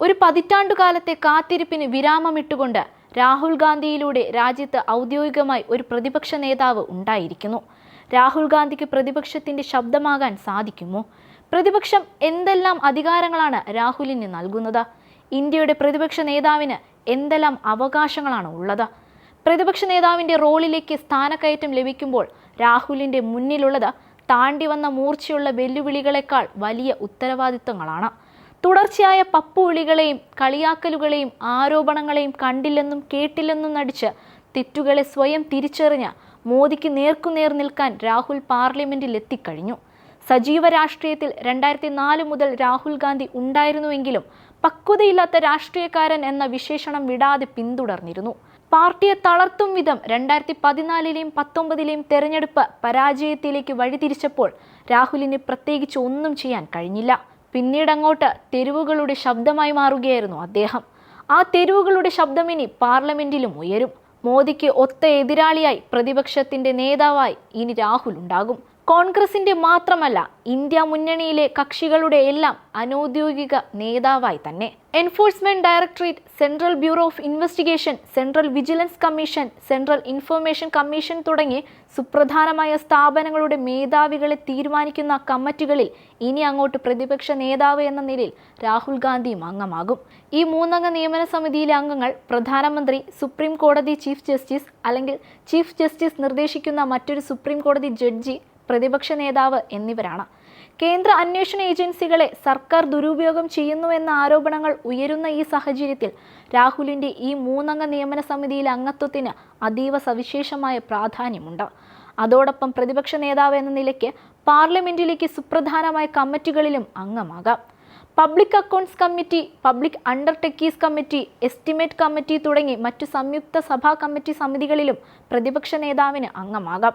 ഒരു പതിറ്റാണ്ടുകാലത്തെ കാത്തിരിപ്പിന് വിരാമമിട്ടുകൊണ്ട് രാഹുൽ ഗാന്ധിയിലൂടെ രാജ്യത്ത് ഔദ്യോഗികമായി ഒരു പ്രതിപക്ഷ നേതാവ് ഉണ്ടായിരിക്കുന്നു. രാഹുൽ ഗാന്ധിക്ക് പ്രതിപക്ഷത്തിന്റെ ശബ്ദമാകാൻ സാധിക്കുമോ? പ്രതിപക്ഷം എന്തെല്ലാം അധികാരങ്ങളാണ് രാഹുലിന് നൽകുന്നത്? ഇന്ത്യയുടെ പ്രതിപക്ഷ നേതാവിന് എന്തെല്ലാം അവകാശങ്ങളാണ് ഉള്ളത്? പ്രതിപക്ഷ നേതാവിന്റെ റോളിലേക്ക് സ്ഥാനക്കയറ്റം ലഭിക്കുമ്പോൾ രാഹുലിന്റെ മുന്നിലുള്ളത് താണ്ടി വന്ന മൂർച്ചയുള്ള വെല്ലുവിളികളെക്കാൾ വലിയ ഉത്തരവാദിത്തങ്ങളാണ്. തുടർച്ചയായ പപ്പുവിളികളെയും കളിയാക്കലുകളെയും ആരോപണങ്ങളെയും കണ്ടില്ലെന്നും കേട്ടില്ലെന്നും നടിച്ച് തെറ്റുകളെ സ്വയം തിരിച്ചറിഞ്ഞ മോദിക്ക് നേർക്കുനേർ നിൽക്കാൻ രാഹുൽ പാർലമെന്റിൽ എത്തിക്കഴിഞ്ഞു സജീവ രാഷ്ട്രീയത്തിൽ രണ്ടായിരത്തി നാല് മുതൽ രാഹുൽ ഗാന്ധി ഉണ്ടായിരുന്നുവെങ്കിലും പക്വതയില്ലാത്ത രാഷ്ട്രീയക്കാരൻ എന്ന വിശേഷണം വിടാതെ പിന്തുടർന്നിരുന്നു. പാർട്ടിയെ തളർത്തും വിധം രണ്ടായിരത്തി പതിനാലിലെയും പത്തൊമ്പതിലെയും തെരഞ്ഞെടുപ്പ് പരാജയത്തിലേക്ക് വഴിതിരിച്ചപ്പോൾ രാഹുലിന് പ്രത്യേകിച്ച് ഒന്നും ചെയ്യാൻ കഴിഞ്ഞില്ല. പിന്നീട് അങ്ങോട്ട് തെരുവുകളുടെ ശബ്ദമായി മാറുകയായിരുന്നു അദ്ദേഹം. ആ തെരുവുകളുടെ ശബ്ദം ഇനി പാർലമെന്റിലും ഉയരും. മോദിക്ക് ഒത്ത എതിരാളിയായി പ്രതിപക്ഷത്തിന്റെ നേതാവായി ഇനി രാഹുൽ ഉണ്ടാകും. കോൺഗ്രസിന്റെ മാത്രമല്ല ഇന്ത്യ മുന്നണിയിലെ കക്ഷികളുടെ എല്ലാം അനൌദ്യോഗിക നേതാവായി തന്നെ. Enforcement directorate central bureau of investigation central vigilance commission central information commission തുടങ്ങി സുപ്രധാനമായ സ്ഥാപനങ്ങളുടെ മേധാവികളെ തീരുമാനിക്കുന്ന കമ്മിറ്റികളിൽ ഇനി അങ്ങോട്ട് പ്രതിപക്ഷ നേതാവ് എന്ന നിലയിൽ രാഹുൽ ഗാന്ധിയും അംഗമാകും. ഈ മൂന്നംഗ നിയമന സമിതിയിലെ അംഗങ്ങൾ പ്രധാനമന്ത്രി സുപ്രീം കോടതി ചീഫ് ജസ്റ്റിസ് അല്ലെങ്കിൽ ചീഫ് ജസ്റ്റിസ് നിർദ്ദേശിക്കുന്ന മറ്റൊരു സുപ്രീം കോടതി ജഡ്ജി പ്രതിപക്ഷ നേതാവ് എന്നിവരാണ്. കേന്ദ്ര അന്വേഷണ ഏജൻസികളെ സർക്കാർ ദുരുപയോഗം ചെയ്യുന്നുവെന്ന ആരോപണങ്ങൾ ഉയരുന്ന ഈ സാഹചര്യത്തിൽ രാഹുലിന്റെ ഈ മൂന്നംഗ നിയമന സമിതിയിലെ അംഗത്വത്തിന് അതീവ സവിശേഷമായ പ്രാധാന്യമുണ്ട്. അതോടൊപ്പം പ്രതിപക്ഷ നേതാവ് എന്ന നിലയ്ക്ക് പാർലമെന്റിലേക്ക് സുപ്രധാനമായ കമ്മിറ്റികളിലും അംഗമാകാം. Public accounts committee public undertakings committee estimate committee തുടങ്ങി മറ്റു സംയുക്ത സഭാ കമ്മിറ്റി സമിതികളിലും പ്രതിപക്ഷ നേതാവിന് അംഗമാകാം.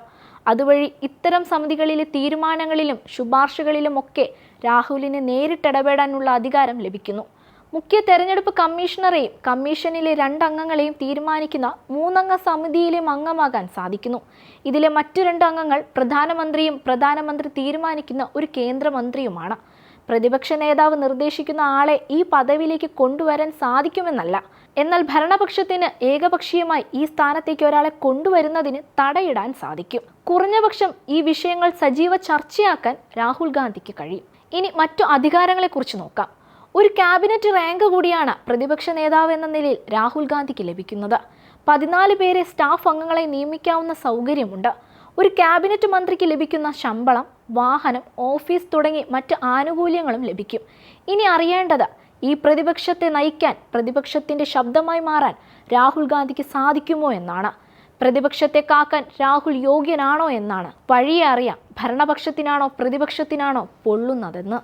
അതുവഴി ഇത്തരം സമിതികളിലെ തീരുമാനങ്ങളിലും ശുപാർശകളിലും ഒക്കെ രാഹുലിന് നേരിട്ടിടപെടാനുള്ള അധികാരം ലഭിക്കുന്നു. മുഖ്യ തെരഞ്ഞെടുപ്പ് കമ്മീഷണറെയും കമ്മീഷനിലെ രണ്ടംഗങ്ങളെയും തീരുമാനിക്കുന്ന മൂന്നംഗ സമിതിയിലെയും അംഗമാകാൻ സാധിക്കുന്നു. ഇതിലെ മറ്റു രണ്ട് അംഗങ്ങൾ പ്രധാനമന്ത്രിയും പ്രധാനമന്ത്രി തീരുമാനിക്കുന്ന ഒരു കേന്ദ്രമന്ത്രിയുമാണ്. പ്രതിപക്ഷ നേതാവ് നിർദ്ദേശിക്കുന്ന ആളെ ഈ പദവിയിലേക്ക് കൊണ്ടുവരാൻ സാധിക്കുമെന്നല്ല. എന്നാൽ ഭരണപക്ഷത്തിന് ഏകപക്ഷീയമായി ഈ സ്ഥാനത്തേക്ക് ഒരാളെ കൊണ്ടുവരുന്നതിന് തടയിടാൻ സാധിക്കും. കുറഞ്ഞപക്ഷം ഈ വിഷയങ്ങൾ സജീവ ചർച്ചയാക്കാൻ രാഹുൽ ഗാന്ധിക്ക് കഴിയും. ഇനി മറ്റു അധികാരങ്ങളെക്കുറിച്ച് നോക്കാം. ഒരു ക്യാബിനറ്റ് റാങ്ക് കൂടിയാണ് പ്രതിപക്ഷ നേതാവ് എന്ന നിലയിൽ രാഹുൽ ഗാന്ധിക്ക് ലഭിക്കുന്നത്. പതിനാല് പേരെ സ്റ്റാഫ് അംഗങ്ങളെ നിയമിക്കാവുന്ന സൗകര്യമുണ്ട്. ഒരു ക്യാബിനറ്റ് മന്ത്രിക്ക് ലഭിക്കുന്ന ശമ്പളം വാഹനം ഓഫീസ് തുടങ്ങി മറ്റ് ആനുകൂല്യങ്ങളും ലഭിക്കും. ഇനി അറിയേണ്ടത് ഈ പ്രതിപക്ഷത്തെ നയിക്കാൻ പ്രതിപക്ഷത്തിന്റെ ശബ്ദമായി മാറാൻ രാഹുൽ ഗാന്ധിക്ക് സാധിക്കുമോ എന്നാണ്. പ്രതിപക്ഷത്തെ കാക്കാൻ രാഹുൽ യോഗ്യനാണോ എന്നാണ്. വഴിയെ അറിയാം ഭരണപക്ഷത്തിനാണോ പ്രതിപക്ഷത്തിനാണോ പൊള്ളുന്നതെന്ന്.